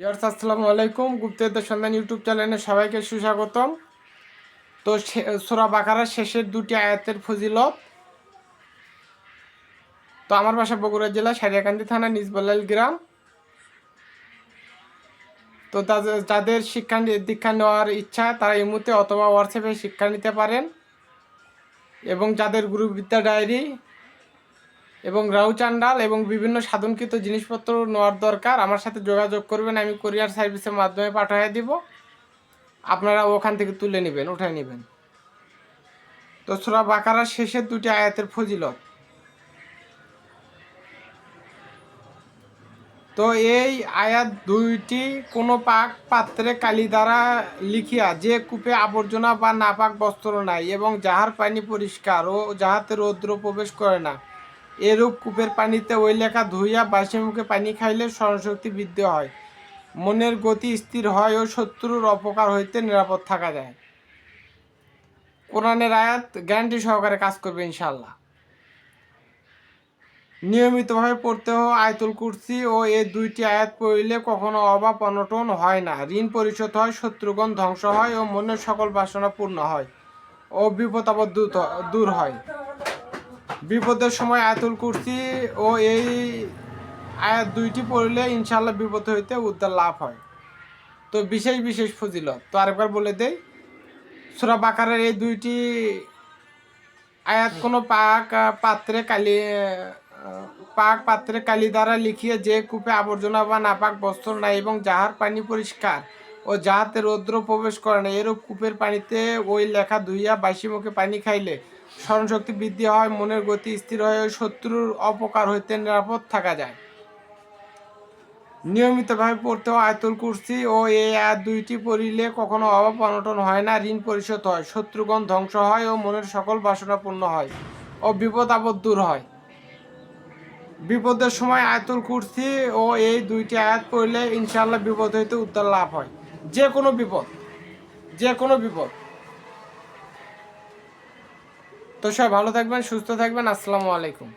Years, আসসালামু আলাইকুম। গুপ্তের সন্ধান ইউটিউব চ্যানেলে সবাইকে সুস্বাগতম। তো সোরা বাকারার শেষের দুটি আয়াতের ফজিলত। তো আমার বাসা বগুড়া জেলা, সারিয়াকান্দি থানা নিজবল্লাল গ্রাম। তো যাদের শিক্ষা দীক্ষা নেওয়ার ইচ্ছা, তারা এই মুহূর্তে অথবা হোয়াটসঅ্যাপে শিক্ষা নিতে পারেন। এবং যাদের গুরুবিদ্যা ডায়েরি এবং রাউ চান্ডাল এবং বিভিন্ন সাধনকৃত জিনিসপত্র নেওয়ার দরকার। আমার সাথে যোগাযোগ করবেন, আমি কোরিয়ার সার্ভিসের মাধ্যমে পাঠিয়ে দিব। আপনারা ওখান থেকে তুলে নেবেন, উঠায় নেবেন। তো সুরা বাকারার শেষের দুটি আয়াতের ফজিলত। তো এই আয়াত দুইটি কোনো পাক পাত্রে কালি দ্বারা লিখিয়া যে কূপে আবর্জনা বা নাপাক বস্ত্র নাই এবং যাহার পানি পরিষ্কার ও যাহাতে রৌদ্র প্রবেশ করে না এরূপ কূপের পানিতে ওই লেখা ধুইয়া বাসি মুখে পানি খাইলে স্মরণশক্তি বৃদ্ধি হয়। মনের গতি স্থির হয় ও শত্রুর অপকার হইতে নিরাপদ থাকা যায়। কোরআনের আয়াত গ্যারান্টি সহকারে কাজ করবে ইনশাল্লাহ নিয়মিতভাবে পড়তে হয় আয়তুল কুরসি ও এই দুইটি আয়াত পড়িলে কখনো অভাব অনটন হয় না। ঋণ পরিশোধ হয়, শত্রুগণ ধ্বংস হয় ও মনের সকল বাসনা পূর্ণ হয় ও বিপদ দূর হয়। বিপদের সময় আয়াতুল কুরসি ও এই আয়াত দুইটি পড়লে ইনশাল্লাহ বিপদ হইতে উদ্ধার লাভ হয়। তো বিশেষ বিশেষ ফজিলত। তো আরেকবার বলে দেই, সুরা বাকারের এই দুইটি আয়াত কোনো পাক পাত্রে কালি পাক পাত্রে কালি দ্বারা লিখিয়ে যে কূপে আবর্জনা বা নাপাক বস্ত্র নাই এবং যাহার পানি পরিষ্কার ও যাহাতে রৌদ্র প্রবেশ করে না, এরূপ কূপের পানিতে ওই লেখা ধুইয়া বাসি মুখে পানি খাইলে স্মরণশক্তি বৃদ্ধি হয়, মনের গতি স্থির হয় শত্রুর অপকার হইতে নিরাপদ থাকা যায়। নিয়মিতভাবে পড়তে হয় আয়তুল কুরসি ও এই আয়াত দুইটি পড়িলে কখনো অভাব অনটন হয় না, ঋণ পরিশোধ হয়, শত্রুগণ ধ্বংস হয় ও মনের সকল বাসনা পূর্ণ হয় ও বিপদ আপদ দূর হয়। বিপদের সময় আয়তুল কুরসি ও এই দুইটি আয়াত পড়লে ইনশাআল্লাহ বিপদ হইতে উদ্ধার লাভ হয়। যে কোনো বিপদ যে কোনো বিপদ। তো সবাই ভালো থাকবেন সুস্থ থাকবেন। আসসালামু আলাইকুম।